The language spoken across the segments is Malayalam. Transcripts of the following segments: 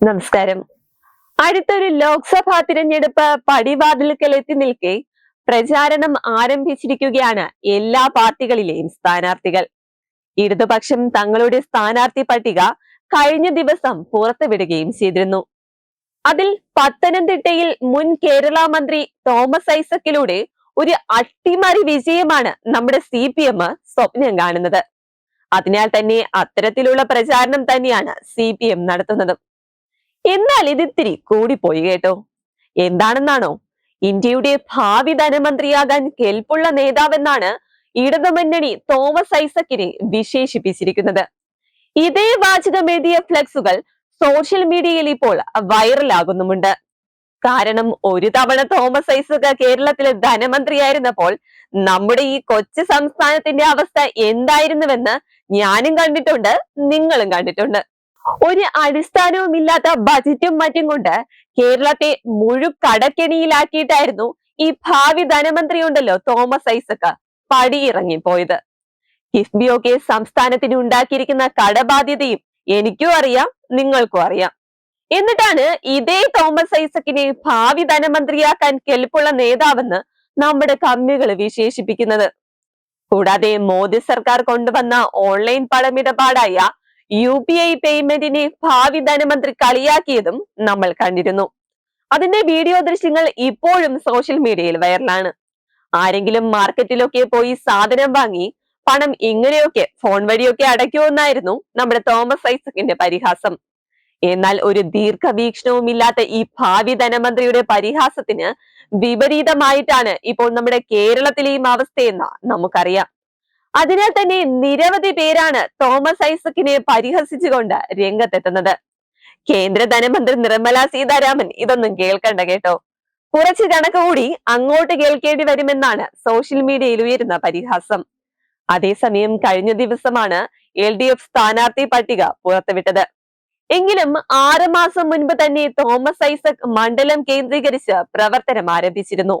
നമസ്കാരം. അടുത്തൊരു ലോക്സഭാ തിരഞ്ഞെടുപ്പ് പടിവാതിൽക്കൽ എത്തി നിൽക്കെ പ്രചാരണം ആരംഭിച്ചിരിക്കുകയാണ് എല്ലാ പാർട്ടികളിലെയും സ്ഥാനാർത്ഥികൾ. ഇടതുപക്ഷം തങ്ങളുടെ സ്ഥാനാർത്ഥി പട്ടിക കഴിഞ്ഞ ദിവസം പുറത്തുവിടുകയും ചെയ്തിരുന്നു. അതിൽ പത്തനംതിട്ടയിൽ മുൻ കേരള മന്ത്രി തോമസ് ഐസക്കിലൂടെ ഒരു അട്ടിമറി വിജയമാണ് നമ്മുടെ സി പി എം സ്വപ്നം കാണുന്നത്. അതിനാൽ തന്നെ അത്തരത്തിലുള്ള പ്രചാരണം തന്നെയാണ് സി പി എം നടത്തുന്നത്. എന്നാൽ ഇതിത്തിരി കൂടിപ്പോയി കേട്ടോ. എന്താണെന്നാണോ? ഇന്ത്യയുടെ ഭാവി ധനമന്ത്രിയാകാൻ കെൽപ്പുള്ള നേതാവെന്നാണ് ഇടതുമുന്നണി തോമസ് ഐസക്കിനെ വിശേഷിപ്പിച്ചിരിക്കുന്നത്. ഇതേ വാചകമെഴുതിയ ഫ്ലക്സുകൾ സോഷ്യൽ മീഡിയയിൽ ഇപ്പോൾ വൈറലാകുന്നുമുണ്ട്. കാരണം ഒരു തവണ തോമസ് ഐസക് കേരളത്തിലെ ധനമന്ത്രിയായിരുന്നപ്പോൾ നമ്മുടെ ഈ കൊച്ചു സംസ്ഥാനത്തിന്റെ അവസ്ഥ എന്തായിരുന്നുവെന്ന് ഞാനും കണ്ടിട്ടുണ്ട് നിങ്ങളും കണ്ടിട്ടുണ്ട്. ഒരു അടിസ്ഥാനവുമില്ലാത്ത ബജറ്റും മറ്റും കൊണ്ട് കേരളത്തെ മുഴു കടക്കെണിയിലാക്കിയിട്ടായിരുന്നു ഈ ഭാവി ധനമന്ത്രി ഉണ്ടല്ലോ തോമസ് ഐസക് പടിയിറങ്ങിപ്പോയത്. കിഫ്ബിയൊക്കെ സംസ്ഥാനത്തിന് ഉണ്ടാക്കിയിരിക്കുന്ന കടബാധ്യതയും എനിക്കും അറിയാം നിങ്ങൾക്കും അറിയാം. എന്നിട്ടാണ് ഇതേ തോമസ് ഐസക്കിനെ ഭാവി ധനമന്ത്രിയാക്കാൻ കെൽപ്പുള്ള നേതാവെന്ന് നമ്മുടെ കമ്മികൾ വിശേഷിപ്പിക്കുന്നത്. കൂടാതെ മോദി സർക്കാർ കൊണ്ടുവന്ന ഓൺലൈൻ പണമിടപാടായ യു പി ഐ പേയ്മെന്റിനെ ഭാവി ധനമന്ത്രി കളിയാക്കിയതും നമ്മൾ കണ്ടിരുന്നു. അതിന്റെ വീഡിയോ ദൃശ്യങ്ങൾ ഇപ്പോഴും സോഷ്യൽ മീഡിയയിൽ വൈറലാണ് ആരെങ്കിലും മാർക്കറ്റിലൊക്കെ പോയി സാധനം വാങ്ങി പണം ഇങ്ങനെയൊക്കെ ഫോൺ വഴിയൊക്കെ അടയ്ക്കുമെന്നായിരുന്നു നമ്മുടെ തോമസ് ഐസക്കിന്റെ പരിഹാസം. എന്നാൽ ഒരു ദീർഘവീക്ഷണവും ഇല്ലാത്ത ഈ ഭാവി ധനമന്ത്രിയുടെ പരിഹാസത്തിന് വിപരീതമായിട്ടാണ് ഇപ്പോൾ നമ്മുടെ കേരളത്തിലെയും അവസ്ഥയെന്ന് നമുക്കറിയാം. അതിനാൽ തന്നെ നിരവധി പേരാണ് തോമസ് ഐസക്കിനെ പരിഹസിച്ചുകൊണ്ട് രംഗത്തെത്തുന്നത്. കേന്ദ്ര ധനമന്ത്രി നിർമ്മല സീതാരാമൻ ഇതൊന്നും കേൾക്കണ്ട കേട്ടോ. കുറച്ച് കണക്ക് കൂടി അങ്ങോട്ട് കേൾക്കേണ്ടി വരുമെന്നാണ് സോഷ്യൽ മീഡിയയിൽ ഉയരുന്ന പരിഹാസം. അതേസമയം കഴിഞ്ഞ ദിവസമാണ് എൽ ഡി എഫ് സ്ഥാനാർത്ഥി പട്ടിക പുറത്തുവിട്ടത്. എങ്കിലും ആറ് മാസം മുൻപ് തന്നെ തോമസ് ഐസക് മണ്ഡലം കേന്ദ്രീകരിച്ച് പ്രവർത്തനം ആരംഭിച്ചിരുന്നു.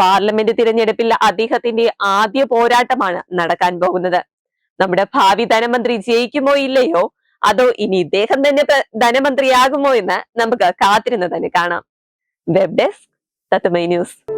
പാർലമെന്റ് തിരഞ്ഞെടുപ്പിൽ അദ്ദേഹത്തിന്റെ ആദ്യ പോരാട്ടമാണ് നടക്കാൻ പോകുന്നത്. നമ്മുടെ ഭാവി ധനമന്ത്രി ജയിക്കുമോ ഇല്ലയോ? അതോ ഇനി ഇദ്ദേഹം തന്നെ ധനമന്ത്രിയാകുമോ എന്ന് നമുക്ക് കാത്തിരുന്ന് തന്നെ കാണാം. വെബ് ഡെസ്ക് തത്തുമൈ ന്യൂസ്.